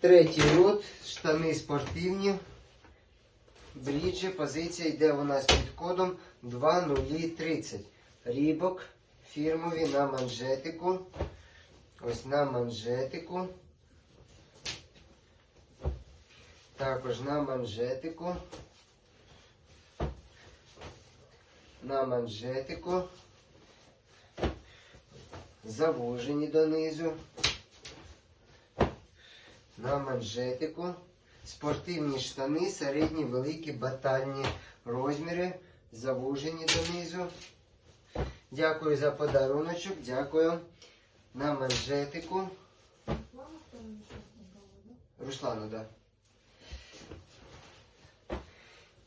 Третій лот, штани спортивні. Бріджі, позиція йде у нас під кодом 2030. Рібок фірмові на манжетику. Ось на манжетику. Також на манжетику. На манжетику. Завужені донизу. На манжетику. Спортивні штани, середні, великі, батальні розміри, завужені донизу. Дякую за подаруночок, дякую. На манжетику. Руслану, да.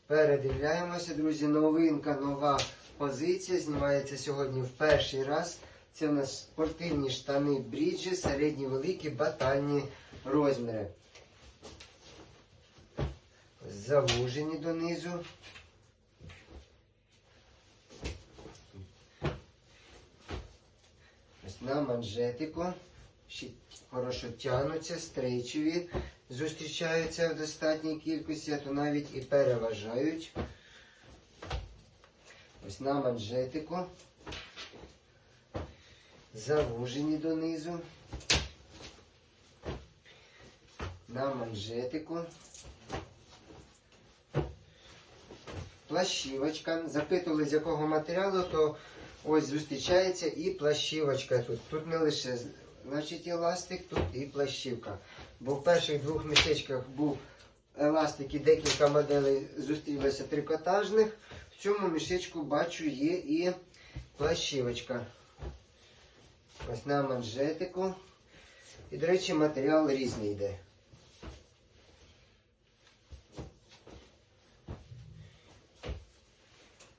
Передивляємося, друзі. Новинка, нова позиція. Знімається сьогодні в перший раз. Це у нас спортивні штани бріджі, середні, великі, батальні розміри. Завужені донизу. Ось на манжетику. Ще хорошо тягнуться, стрейчеві, зустрічаються в достатній кількості, а то навіть і переважають. Ось на манжетику. Завужені донизу. На манжетику. Плащівочка. Запитували, з якого матеріалу, то ось зустрічається і плащівочка тут. Тут не лише значить, еластик, тут і плащівка. Бо в перших двох мішечках був еластик і декілька моделей зустрілося трикотажних. В цьому мішечку бачу є і плащівочка. Ось на манжетику. І, до речі, матеріал різний йде.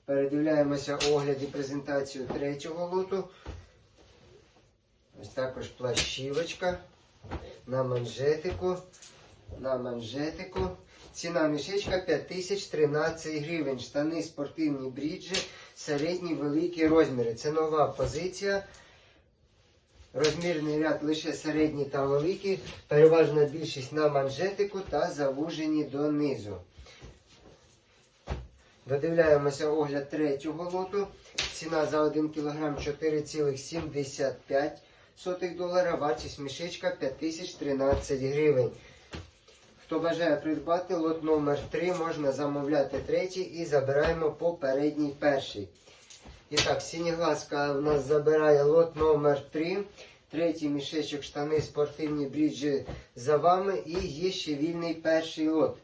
Передивляємося огляд і презентацію третього лоту. Ось також плащівочка на манжетику. На манжетику. Ціна мішечка 5013 гривень. Штани спортивні бріджі, середні великі розміри. Це нова позиція. Розмірний ряд лише середні та великі. Переважна більшість на манжетику та завужені донизу. Додивляємося огляд третього лоту. Ціна за 1 кг 4,75 долара. Вартість мішечка 5013 гривень. Хто бажає придбати лот номер 3 можна замовляти третій і забираємо попередній перший. І так, синеглазка у нас забирає лот номер 3. Третій мішечок штани спортивні бріджі за вами. І є ще вільний перший лот.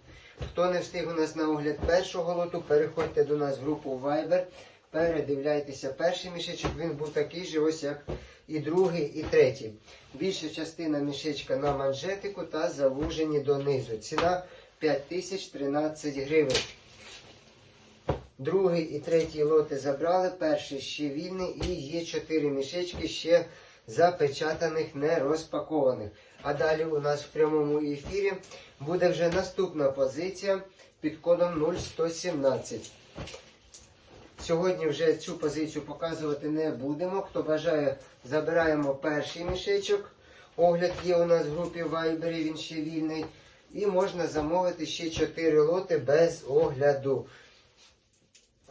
Хто не встиг у нас на огляд першого лоту, переходьте до нас в групу Viber, передивляйтеся перший мішечок, він був такий же, ось як і другий, і третій. Більша частина мішечка на манжетику та завужені донизу. Ціна 5013 гривень. Другий і третій лоти забрали, перший ще вільний і є 4 мішечки ще запечатаних, не розпакованих. А далі у нас в прямому ефірі буде вже наступна позиція під кодом 0117. Сьогодні вже цю позицію показувати не будемо. Хто бажає, забираємо перший мішечок. Огляд є у нас в групі Viber, він ще вільний. І можна замовити ще 4 лоти без огляду.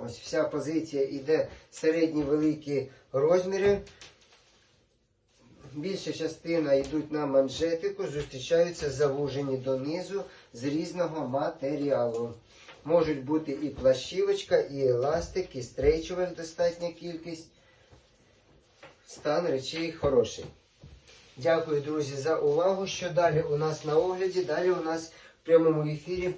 Ось вся позиція йде середні великі розміри. Більша частина йдуть на манжетику, зустрічаються завужені донизу з різного матеріалу. Можуть бути і плащівочка, і еластик, і стрейчових достатня кількість. Стан речей хороший. Дякую, друзі, за увагу. Що далі у нас на огляді? Далі у нас в прямому ефірі